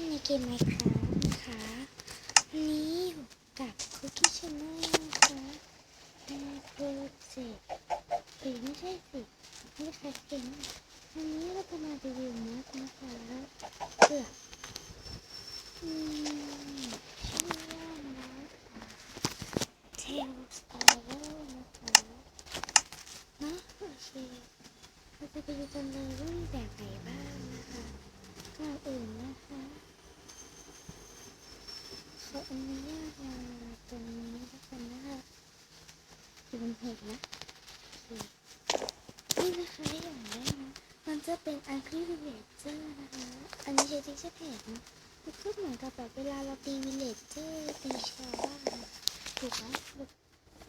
านในเกมไมค์ครับนะคะวันนี้อยู่กับคุกกี้ชาแนลนะคะเป็นโปรเจกต์หรือไม่ใช่สิไม่ใช่เกมวันนี้เราจะมารีวิวมัดนะคะเกือบอืมชื่อว่ามัดเทลสตาร์นะคะเนาะโอเคเราจะไปดูกันเลยว่ามีแบบไหนบ้างนะคะก่อนอื่นนะคะ ขออนุญาตมาตรงนี้แล้วกันนะคะอยู่บนเพจนะนี่นะคะอย่างแรกนะมันจะเป็นอังคีวิเลเจอร์นะคะ อันนี้ใช้ที่ใช้เพจนะมันก็เหมือนกับแบบเวลาเราตีวิเลเจอร์ตีชาวบ้านถูกไหมแบบ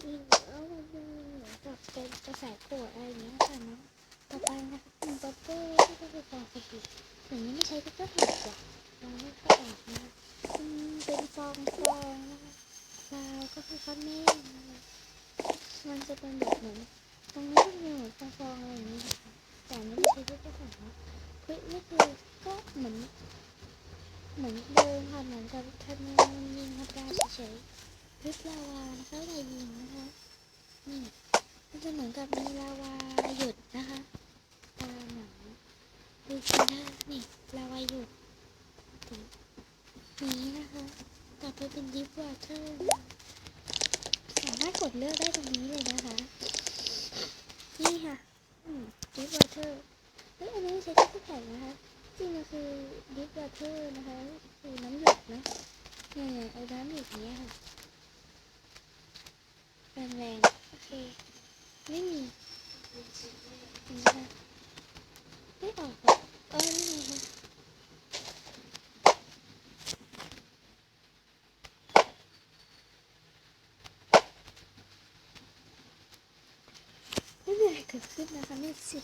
มีเอามันเหมือนกับเป็นกระแสโกรธอะไรอย่างเงี้ยค่ะเนาะต่อไปนะคะเป็นบับเบิ้ลที่ก็คือฟองสบู่อย่างนี้ไม่ใช้ก็เห็นจ้ะ เราไม่ค่อยออกนะอืมเป็นฟองฟองนะคะลาวก็คือก้อนเมฆมันจะเป็นแบบเหมือนตรงนี้ก็เป็นเหมือนฟองฟองอะไรอย่างนี้แต่อันนี้ไม่ใช้ก็เห็นนะคลิปนี่คือก็เหมือนเหมือนเดิมค่ะเหมือนกับทำงานยิงธรรมดาเฉยๆคลิปลาวานะคะลายยิงนะคะนี่มันจะเหมือนกับมีลาวาหยุดนะคะตาหนังดูกันได้นี่ลาวาหยุด ตรงนี้นะคะต่อไปเป็นดิฟวอเตอร์สามารถกดเลือกได้ตรงนี้เลยนะคะ นี่ค่ะดิฟวอเตอร์เฮ้ยอันนี้ใช้ที่แข็งนะคะ จริงมันคือดิฟวอเตอร์นะคะคือน้ำหยดนะเนี่ยไอ้น้ำหยดนี้ค่ะแรงแรงๆโอเค ไม่มีนี่ค่ะไม่ออกอะเออนี่ไงค่ะไม่มีอะไรเกิด ขึ้นนะคะไม่สิ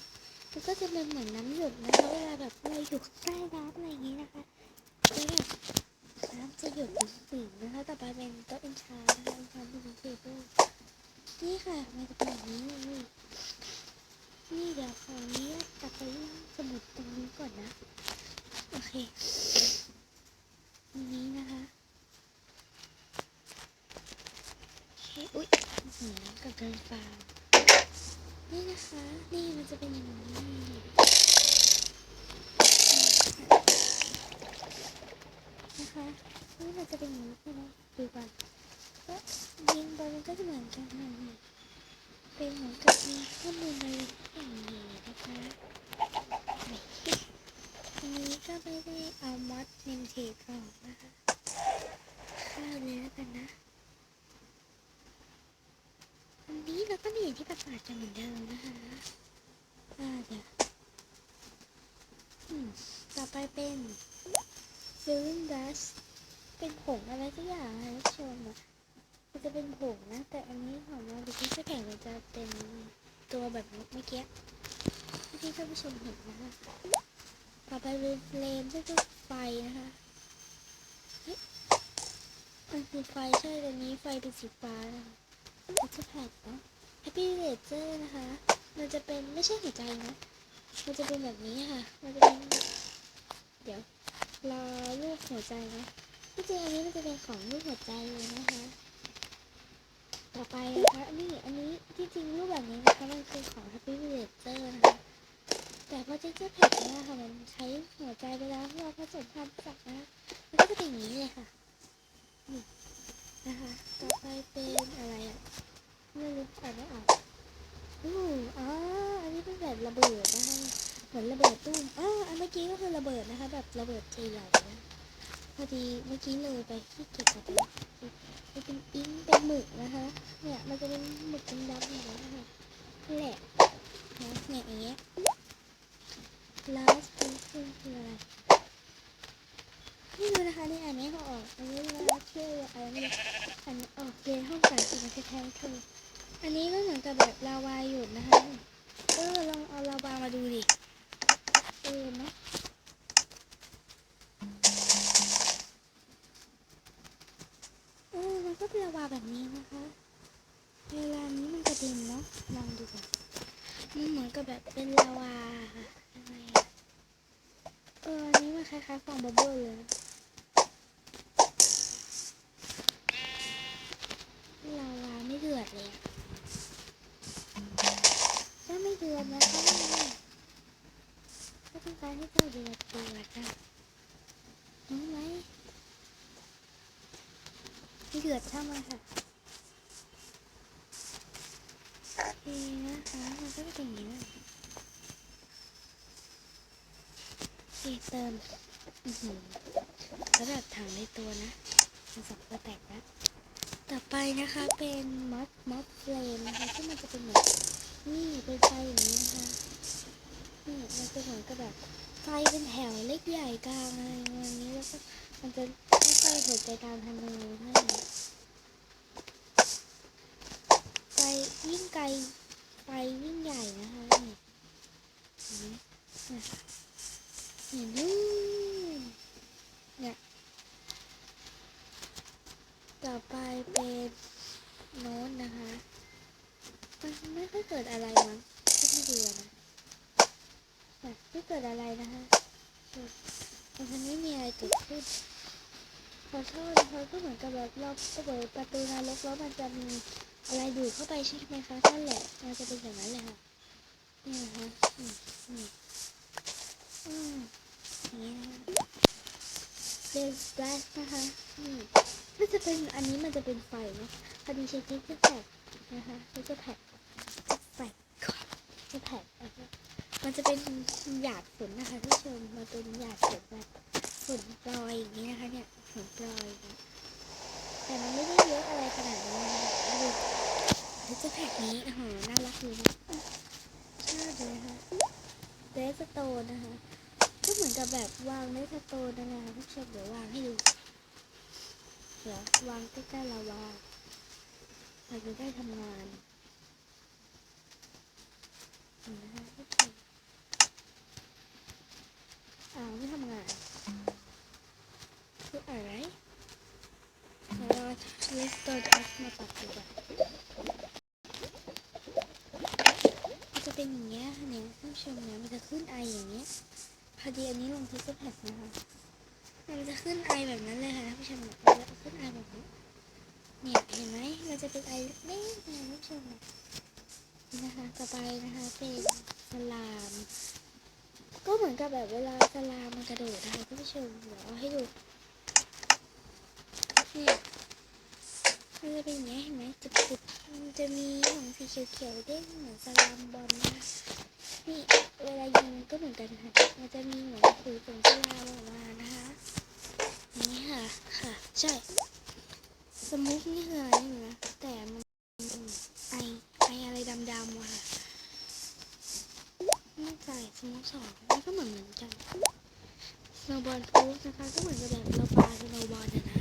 มันก็จะเป็นเหมือนน้ำหยดนะคะเวลาแบบเราอยู่ใต้น้ำอะไรอย่างนี้นะคะแล้วแบบน้ำจะหยดเป็นสีนะคะต่อไปเป็นโต๊ะเอ็นชานะคะเอ็นชาเป็นสีเบอร์นี่ค่ะมันจะเป็นแบบนี้เลยนี่เดี๋ยวขออนุญาตกลับไปสมุดตรงนี้ก่อนนะโอเคอันนี้นะคะโอเคอุ๊ยหืมกับเดินฟาว นี่นะคะ นี่มันจะเป็นอย่างนี้นะคะนี่มันจะเป็นอย่างนี้ใช่ไหมดูก่อนก็ยิงไปมันก็จะเหมือนกันนะนี่เป็นเหมือนกับมีข้อมูลในอย่างนี้นะคะอันนี้ก็ไม่ได้เอามอดเนมเทปออกนะคะข้าวเลยแล้วกันนะ อันนี้เราก็มีอย่าง ที่ประกาศจะเหมือนเดิมนะคะอ่าเดี๋ยวอืมต่อไปเป็นฟิลลิ่งดัสเป็นผงอะไรสักอย่างนะท่านผู้ชมอะมันจะเป็นผงนะ แต่อันนี้ของเราดิที่แข็งมันจะเป็นตัวแบบเมื่อกี้ที่ท่านผู้ชมเห็นนะคะต่อไปเป็นเลนซึ่งคือไฟนะคะเฮ้ยมันคือไฟใช่แต่นี้ไฟเป็นสีฟ้านะคะมันจะแผดเนาะ Happy Laser นะคะ มันจะเป็นไม่ใช่หัวใจนะ มันจะเป็นแบบนี้ค่ะ มันจะเป็น เดี๋ยวรอรูปหัวใจนะที่จริงอันนี้มันจะเป็นของรูปหัวใจเลยนะคะ ต่อไปนะคะนี่อันนี้ที่จริงรูปแบบนี้นะคะมันคือของ Happy Villager นะคะแต่พอเจ๊เจ๊แพ็กเนี่ยค่ะมันใช้หัวใจเวลาที่เราผสมพันธุ์สัตว์นะมันก็จะเป็นอย่างนี้เลยค่ะนี่นะคะต่อไปเป็นอะไรอะ ไม่รู้อ่านไม่ออกอู้อ๋ออันนี้เป็นแบบระเบิดนะคะ เหมือนระเบิดตุ้มอ๋ออันเมื่อกี้ก็คือระเบิดนะคะ แบบระเบิดใหญ่ๆนะพอดีเมื่อกี้เลยไปที่เก็บกับไปมันเป็นอิงเป็นหมึกนะคะ เนี่ยมันจะเป็นหมึกเป็นดำอย่างนี้นะคะแหละนะเนี่ยอย่างเงี้ย last person คืออะไรไม่รู้นะคะนี่อ่านไม่ออกอันนี้ last ชื่ออะไรไม่รู้อันนี้ออกเรียนห้องสายสินแท้ๆเธอ อันนี้ก็เหมือนกับแบบลาวาหยุดนะคะ เออลองเอาลาวามาดูดิ เออเนาะเออมันก็เป็นลาวาแบบนี้นะคะ เวลานี้มันกระเด็นเนาะ ลองดูก่อนมันเหมือนกับแบบเป็นลาวาอะไรเอออันนี้มันคล้ายๆฟองบับเบิ้ลเลยลาวาไม่เดือดเลย ดือดนะคะก็ต้องการให้เจ้าเดือดเดือดอะรู้ไหมเดือดช่างมาค่ะโอเคนะคะมันก็เป็นอย่างนี้นะเคเติมอือหือแล้วแบบถังในตัวนะมันสองตัวแตกแล้วต่อไปนะคะเป็นมอสมอสเฟลมนะคะที่มันจะเป็นเหมือน นี่เป็นไฟอย่างนี้นะคะนี่มันจะเหมือนกับแบบไฟเป็นแถวเล็กใหญ่กลางอะไรประมาณนี้แล้วก็มันจะค่อยๆหัวใจตามธนูให้ไฟยิ่งไกลไฟยิ่งใหญ่นะคะนี่นี่นู่นเนี่ยต่อไปเป็นโน้ตนะคะ มันไม่ค่อยเกิดอะไรมั้งที่ไม่ดูอนะแต่ไม่เกิดอะไรนะคะมันไม่มีอะไรเกิดขึ้นขอโทษนะคะก็เหมือนกับแบบเราเปิดประตูนรกแล้วมันจะมีอะไรดูดเข้าไปใช่ไหมคะนั่นแหละมันจะเป็นอย่างนั้นเลยค่ะนี่นะคะอืมอืมอืมนี้นะเป็นสแปรชนะคะนี่มันจะเป็นอันนี้มันจะเป็นไฟเนาะพอดีใช้ทิกเกอร์แพดนะคะทิกเกอร์แพดไฟก่ อนทิกเกอร์แพดนมันจะเป็นหยาดฝนนะคะท่านผู้ชมมันเป็นหยาดฝนแบบฝนปลอยอย่างนี้นะคะเนี่ยฝนปลอยอย่างนี้แต่มันไม่ได้เยอะอะไรขนาดนี้นะคะดูทิกเกอร์แพดนี้โอ้โหน่ารักดีนะชอบเลยนะคะเดสโตนนะคะก็เหมือนกับแบบวางเดสโตนนะคะท่านผู้ชมเดี๋ยววางให้ดูเดี๋ยววางใกล้ๆลาวางเราจะได้ทำงานเห็นนะคะทุกคน อ้าวไม่ทำงานคืออะไรเดี๋ยวเราเลสตัวทัสมาปัดดูก่อนมันจะเป็นอย่างเงี้ยค่ะเนี่ยท่านผู้ชมเนี่ยมันจะขึ้นไออย่างเงี้ยพอดีอันนี้ลงทิกเกอร์แพดนะคะมันจะขึ้นไอแบบนั้นเลยค่ะท่านผู้ชมเนี่ยมันจะขึ้นไอแบบนี้เนี่ยเห็นไหมมันจะเป็นไอเล็กๆนะท่านผู้ชมเนี่ย นะคะต่อไปนะคะเป็นสลาม ก็เหมือนกับแบบเวลาสลามมันกระโดดนะคะท่านผู้ชมเดี๋ยวเอาให้ดูเนี่ยมันจะเป็นอย่างนี้เห็นไหมจุดๆมันจะมีของสีเขียวๆเด้งเหมือนสลามบอลนะคะนี่เวลายิงก็เหมือนกันค่ะมันจะมีเหมือนผืนของสลามออกมานะคะนี่ค่ะค่ะใช่สมุกนี่คืออะไรไม่นะแต่มันไอ ไออะไรดำๆว่ะค่ะไม่ใสองมันก็เหมือนเหมือนกันสโนบอลฟูสนะคะก็เหมือนกับแบบเราปาสโนบอลนะนะ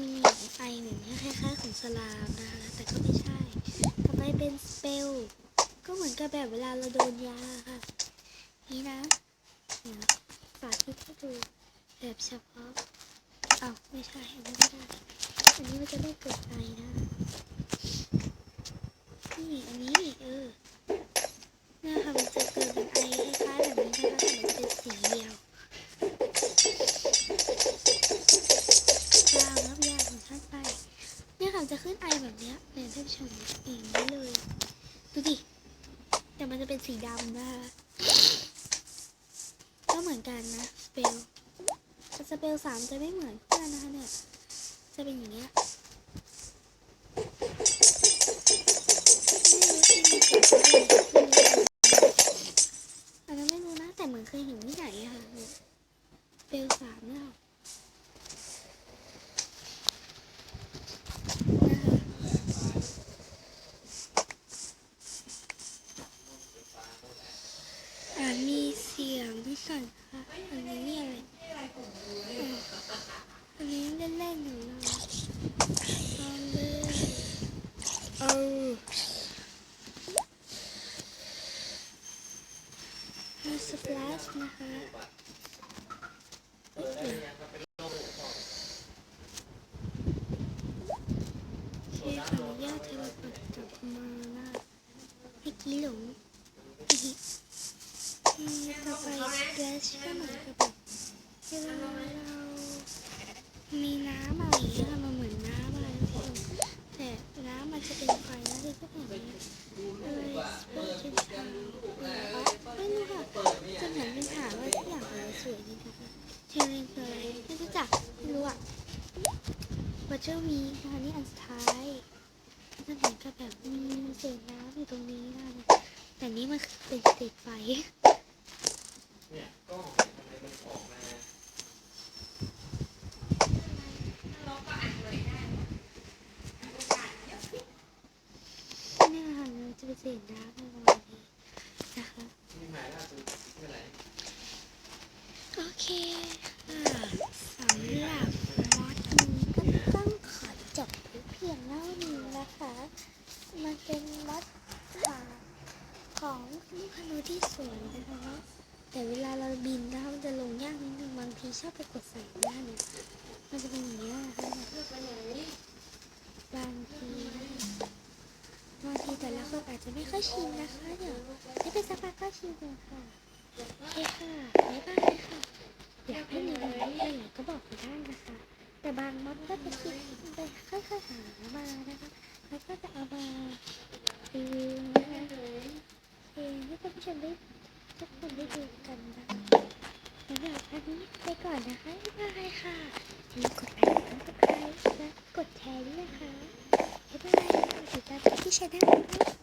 เนี่ยมังไฟเหมือนคล้ายๆของสลามนะคะ แต่ก็ไม่ใช่ต่อไปเป็นสเปล ก็เหมือนกับแบบเวลาเราโดนยาค่ะ นี่นะเดี๋ยวฝาที่ให้ดูแบบเฉพาะอ้าวไม่ใช่อันนี้ไม่ได้ อันนี้มันจะไม่เกิดไอนะ นี่อันนี้เออเนี่ยค่ะมันจะเกิดเป็นไอคล้ายๆแบบนี้นะคะแต่มันเป็นสีเดียวกลางรับยาของท่านไป เนี่ยค่ะจะขึ้นไอแบบเนี้ยเนี่ยท่านผู้ชมอย่างนี้เลย ดูดิ แต่มันจะเป็นสีดำนะคะ กันนะสเปลสเปลสามจะไม่เหมือนเพื่อนนะคะเนี่ย จะเป็นอย่างเงี้ยไม่รู้ที่มีเกิดอะไรขึ้นหรือเปล่าอันนั้นไม่รู้นะ แต่เหมือนเคยเห็นที่ไหนอะค่ะเนี่ยสเปลสามเนี่ยค่ะนะคะอ่ามีส นะคะเดี๋ยวขออนุญาตเทเลพอร์ตกลับมานะเมื่อกี้หลงอืมต่อไปเดรสก็เหมือนกับแบบเวลาเรามีน้ำอะไรอย่างเงี้ยค่ะมันเหมือนน้ำอะไรทุกคนแต่น้ำมันจะเป็นไฟนะที่ก็เห็นเนี่ยอะไรสเปอร์ชิชาไม่รู้ค่ะจะเหมือนเป็นถามอะไรที่อย่างอะไรสวยดีนะคะเทเลนคืออะไรไม่รู้จักไม่รู้อะวัช เชอร์มีค่ะนี่อันสุดท้ายจะเหมือนกับแบบมีเศษน้ำอยู่ตรงนี้นะแต่นี่มันเป็นเศษไฟเนี่ยกล้องทำไมมันออกมานี่ค่ะเราจะเป็นเศษน้ำในวันนี้นะคะ ที่หมายล่าสุดเมื่อไหร่ โอเคค่ะสำหรับมอดนี้ก็ต้องขอจบเพียงเท่านี้นะคะ มันเป็นมอดค่ะ ของลูกพานุที่สวยนะคะแต่เวลาเราบินนะคะมันจะลงยากนิดนึงบางทีชอบไปกดใส่หน้าเนี่ยมันจะเป็นอย่างนี้นะคะบางทีบางทีแต่ละคนอาจจะไม่ค่อยชินนะคะ เดี๋ยวให้ไปสักพักก็ชินเองค่ะโอเคค่ะบ๊ายบายค่ะอยากให้มีอะไรอะไรก็บอกไปได้นะคะ แต่บางมดก็จะคิดไปค่อยๆหามานะคะแล้วก็จะเอามารีวิวนะคะ เองให้ท่านผู้ชมได้ทุกคนได้ดูกันนะคะสำหรับอันนี้ไปก่อนนะคะบ๊ายบายค่ะอย่าลืมกดไลค์กดไลค์และกดแชร์ด้วยนะคะบ๊ายบายติดตามที่ช anel นะคะ